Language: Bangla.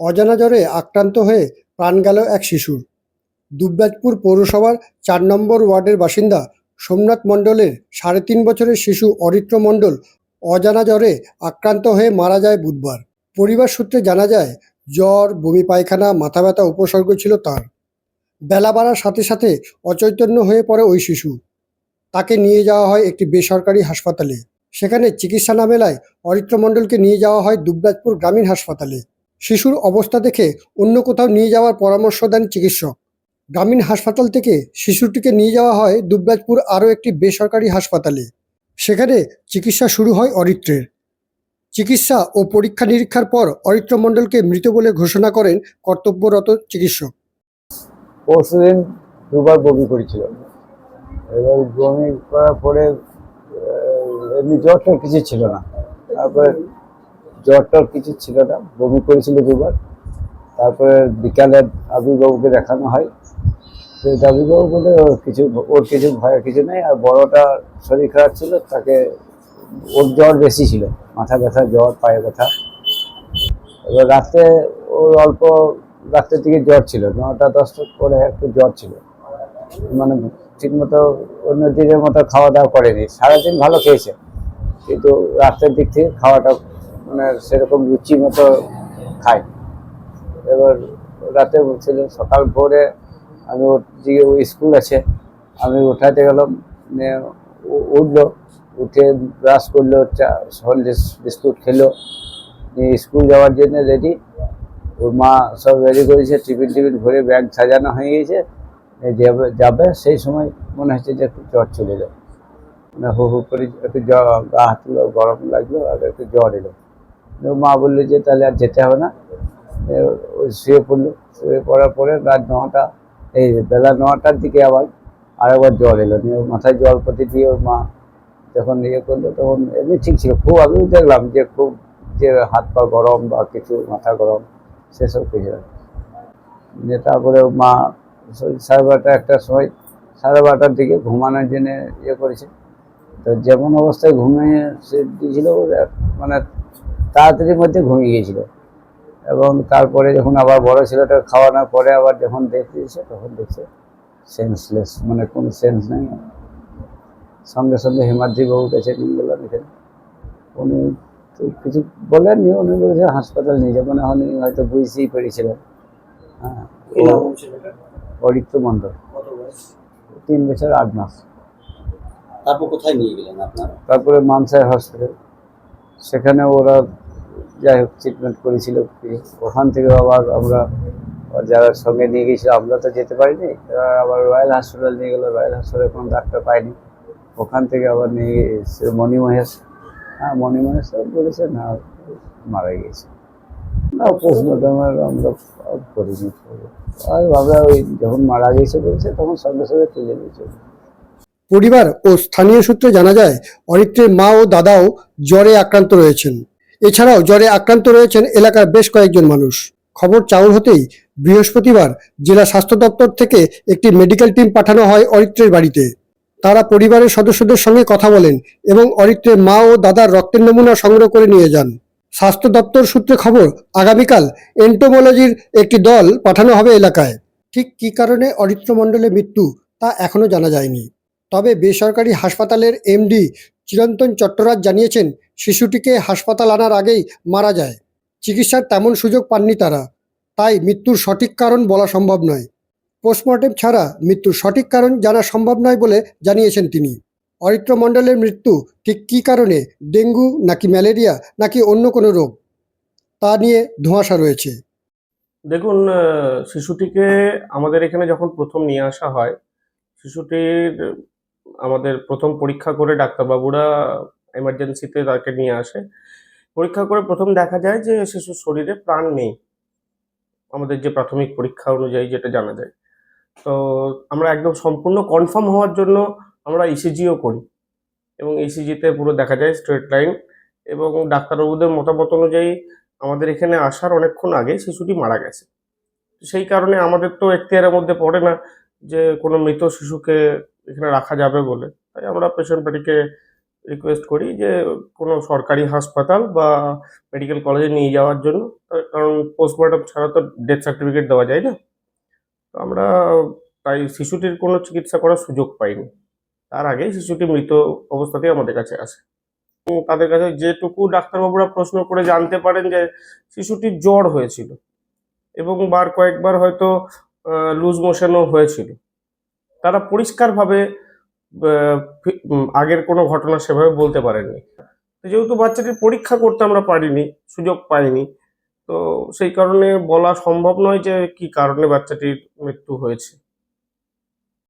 অজানা জ্বরে আক্রান্ত হয়ে প্রাণ গেল এক শিশুর দুবরাজপুর পৌরসভার চার নম্বর ওয়ার্ডের বাসিন্দা সোমনাথ মণ্ডলের সাড়ে তিন বছরের শিশু অরিত্র মণ্ডল অজানা জ্বরে আক্রান্ত হয়ে মারা যায় বুধবার। পরিবার সূত্রে জানা যায়, জ্বর, বমি পায়খানা, মাথা ব্যথা, উপসর্গ ছিল তার। বেলা বাড়ার সাথে সাথে অচৈতন্য হয়ে পড়ে ওই শিশু। তাকে নিয়ে যাওয়া হয় একটি বেসরকারি হাসপাতালে। সেখানে চিকিৎসা না মেলায় অরিত্র মণ্ডলকে নিয়ে যাওয়া হয় দুবরাজপুর গ্রামীণ হাসপাতালে। শিশুর অবস্থা দেখে অন্য কোথাও নিয়ে যাওয়ার পরামর্শ দেন চিকিৎসক। গ্রামীণ হাসপাতাল থেকে শিশুটিকে নিয়ে যাওয়া হয় দুবরাজপুর আরও একটি বেসরকারি হাসপাতালে। সেখানে চিকিৎসা শুরু হয় অরিত্রের। চিকিৎসা ও পরীক্ষা নিরীক্ষার পর অরিত্র মণ্ডলকে মৃত বলে ঘোষণা করেন কর্তব্যরত চিকিৎসক। পরশুদিন দুবার বমি করেছিল। এবার বমি করার পরে এমনি জ্বরটা কিছু ছিল না। তারপরে জ্বরটার কিছু ছিল না, বমি করেছিল দুবার। তারপরে বিকালে আবিবাবুকে দেখানো হয়। তো আবিবাবু বলে ওর কিছু ওর কিছু ভয়ের কিছু নেই, আর বড়টা শরীর খারাপ ছিল, তাকে ওর জ্বর বেশি ছিল, মাথা ব্যথা, জ্বর, পায়ে ব্যথা। এবার রাতে ওর অল্প রাত্রের দিকে জ্বর ছিল, নটা, দশটার পরে একটু জ্বর ছিল। মানে ঠিক মতো অন্য দিনের মতো খাওয়া দাওয়া করেনি, সারাদিন ভালো খেয়েছে। কিন্তু রাত্রের দিক থেকে খাওয়াটা মানে সেরকম রুচি মতো খায় এবার রাতে বলছিল সকাল ভোরে আমি ওর দিকে ওই স্কুল আছে, আমি উঠাতে গেলাম উঠল, উঠে ব্রাশ করল, চা বিস্কুট খেলো, নিয়ে স্কুল যাওয়ার জন্য রেডি ওর মা সব রেডি করেছে, টিফিন টিফিন ভরে ব্যাগ সাজানো হয়ে গেছে যাবে যাবে, সেই সময় মনে হচ্ছে যে একটু জ্বর চলে যাবে হু হু করে একটু জ্বর, গা হাত গরম লাগল, আর একটু জ্বর এলো। মা বলল যে তাহলে আর যেতে হবে না। ওই শুয়ে পড়ল। শুয়ে পড়ার পরে রাত নটা, এই বেলা নটার দিকে আবার আরেকবার জল এলো। নিয়ে মাথায় জল পটি দিয়ে ওর মা যখন ইয়ে করল তখন এমনি ঠিক ছিল। খুব আমিও দেখলাম যে খুব যে হাত পা গরম বা কিছু মাথা গরম, সেসব কিছু না। দিয়ে তারপরে মা সাড়ে বারোটা একটার সময়, সাড়ে বারোটার দিকে ঘুমানোর জন্য ইয়ে করেছে। তো যেমন অবস্থায় ঘুমিয়ে সে দিয়েছিল মানে তাড়াতাড়ির মধ্যে ঘুমিয়ে গিয়েছিল। এবং তারপরে যখন আবার বড় ছেলেটা খাওয়ানোর পরে আবার যখন দেখতেছে তখন দেখছে সেন্সলেস মানে কোনো সেন্স নেই। সঙ্গে সঙ্গে হিমাদ্রি বাবুর কাছে নিয়ে গেলাম এখানে উনি কিছু বলেননি উনি বলেছে হাসপাতাল নিয়ে যাব না উনি হয়তো বুঝতেই পেরেছিলেন। হ্যাঁ অরিত্র মণ্ডল। তিন বছর আট মাস। তারপর কোথায় নিয়ে গেলেন আপনারা? তারপরে মানসার হসপিটাল। সেখানে ওরা যাই হোক ট্রিটমেন্ট করেছিল। ওখান থেকে আবার আমরা, যারা সঙ্গে নিয়ে গেছিল আমরা তো যেতে পারিনি। আবার রয়্যাল হসপিটাল নিয়ে গেলো। রয়্যাল হসপিটালে কোনো ডাক্তার পাইনি ওখান থেকে আবার নিয়ে গিয়েছে মণি মহেশ। হ্যাঁ মণি মহেশ বলেছে, না, মারা গিয়েছে। না পোস্টমর্টমের আমরা করিনি। আর আমরা ওই যখন মারা গিয়েছে বলেছে, তখন সঙ্গে সঙ্গে তুলে দিয়েছে পরিবার ও স্থানীয় সূত্রে জানা যায় অরিত্রের মা ও দাদাও জ্বরে আক্রান্ত রয়েছেন। এছাড়াও জ্বরে আক্রান্ত রয়েছেন এলাকার বেশ কয়েকজন মানুষ। খবর চাউর হতেই বৃহস্পতিবার জেলা স্বাস্থ্য দপ্তর থেকে একটি মেডিকেল টিম পাঠানো হয় অরিত্রের বাড়িতে। তারা পরিবারের সদস্যদের সঙ্গে কথা বলেন এবং অরিত্রের মা ও দাদার রক্তের নমুনা সংগ্রহ করে নিয়ে যান। স্বাস্থ্য দপ্তর সূত্রে খবর, আগামীকাল এন্টোমোলজির একটি দল পাঠানো হবে এলাকায়। ঠিক কী কারণে অরিত্র মণ্ডলের মৃত্যু তা এখনও জানা যায়নি। তবে বেসরকারি হাসপাতালের এমডি চিরন্তন চট্টরাজ জানিয়েছেন, শিশুটিকে হাসপাতাল আনার আগেই মারা যায়। চিকিৎসার তেমন সুযোগ পাননি তারা। তাই মৃত্যুর সঠিক কারণ বলা সম্ভব নয়। পোস্টমর্টেম ছাড়া মৃত্যুর সঠিক কারণ জানা সম্ভব নয় বলে জানিয়েছেন তিনি। অরিত্র মণ্ডলের মৃত্যু ঠিক কী কারণে, ডেঙ্গু নাকি ম্যালেরিয়া নাকি অন্য কোনো রোগ, তা নিয়ে ধোঁয়াশা রয়েছে। দেখুন শিশুটিকে আমাদের এখানে যখন প্রথম নিয়ে আসা হয়, শিশুটির আমাদের প্রথম পরীক্ষা করে ডাক্তারবাবুরা এমার্জেন্সিতে তাকে নিয়ে আসে। পরীক্ষা করে প্রথম দেখা যায় যে শিশুর শরীরে প্রাণ নেই। আমাদের যে প্রাথমিক পরীক্ষা অনুযায়ী যেটা জানা যায়। তো আমরা একদম সম্পূর্ণ কনফার্ম হওয়ার জন্য আমরা ইসিজিও করি। এবং ইসিজিতে পুরো দেখা যায় স্ট্রেট লাইন এবং ডাক্তারবাবুদের মতামত অনুযায়ী আমাদের এখানে আসার অনেকক্ষণ আগে শিশুটি মারা গেছে। সেই কারণে আমাদের তো এখতিয়ারের মধ্যে পড়ে না যে কোনো মৃত শিশুকে এখানে রাখা যাবে বলে। তাই আমরা পেশেন্ট পার্টিকে রিকোয়েস্ট করি যে কোনো সরকারি হাসপাতাল বা মেডিকেল কলেজে নিয়ে যাওয়ার জন্য। কারণ পোস্টমর্টম ছাড়া তো ডেথ সার্টিফিকেট দেওয়া যায় না। তো আমরা তাই শিশুটির কোনো চিকিৎসা করার সুযোগ পাইনি। তার আগেই শিশুটি মৃত অবস্থাতেই আমাদের কাছে আসে। তাদের কাছে যেটুকু ডাক্তারবাবুরা প্রশ্ন করে জানতে পারেন যে শিশুটির জ্বর হয়েছিল এবং বার কয়েকবার হয়তো লুজ মোশনও হয়েছিল। তারা পরিষ্কারভাবে আগের কোনো ঘটনা সেভাবে বলতে পারেননি যেহেতু বাচ্চাটির পরীক্ষা করতে আমরা পারিনি, সুযোগ পাইনি, তো সেই কারণে বলা সম্ভব নয় যে কি কারণে বাচ্চাটির মৃত্যু হয়েছে।